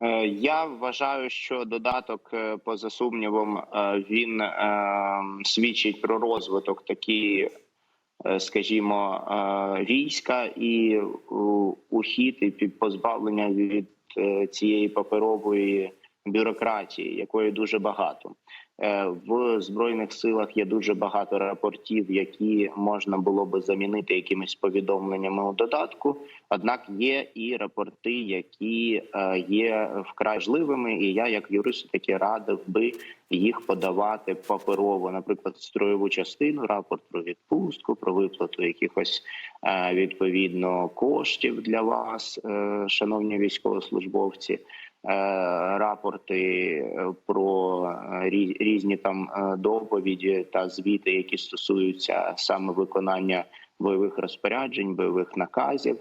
Е, Я вважаю, що додаток, е, поза сумнівом, е, він свідчить про розвиток такі, скажімо, війська і ухід і позбавлення від цієї паперової бюрократії, якої дуже багато. Е, В збройних силах є дуже багато рапортів, які можна було би замінити якимись повідомленнями у додатку. Однак є і рапорти, які е, є вкрай важливими, і я, як юрист, таки радив би їх подавати паперово, наприклад, строєву частину, рапорт про відпустку, про виплату якихось е, відповідно коштів для вас, шановні військовослужбовці. Е, Рапорти е, про е, різні там доповіді та звіти, які стосуються саме виконання бойових розпоряджень, бойових наказів.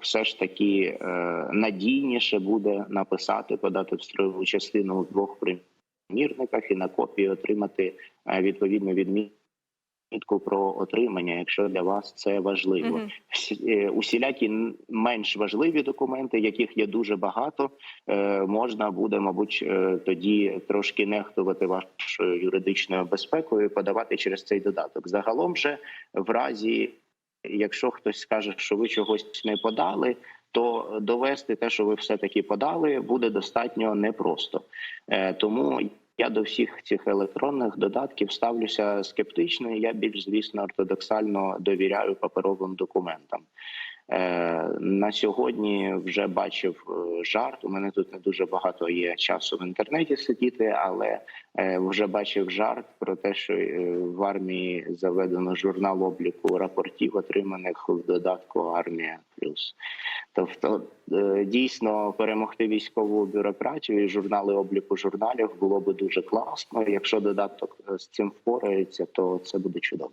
Все ж таки надійніше буде написати, подати в строєву частину у двох примірниках і на копії отримати відповідну відмітку про отримання, якщо для вас це важливо. Е, Усілякі менш важливі документи, яких є дуже багато, е, можна буде, мабуть, е, тоді трошки нехтувати вашою юридичною безпекою, і подавати через цей додаток. Загалом же, в разі, якщо хтось скаже, що ви чогось не подали. То довести те, що ви все таки подали, буде достатньо непросто. Тому я до всіх цих електронних додатків ставлюся скептично. і Я більш звісно ортодоксально довіряю паперовим документам. Е, на сьогодні вже бачив е, жарт. У мене тут не дуже багато є часу в інтернеті сидіти, але е, вже бачив жарт про те, що в армії заведено журнал обліку рапортів, отриманих в додатку Армія Плюс. Тобто е, дійсно перемогти військову бюрократію і журнали обліку журналів було би дуже класно. Якщо додаток е, з цим впорається, то це буде чудово.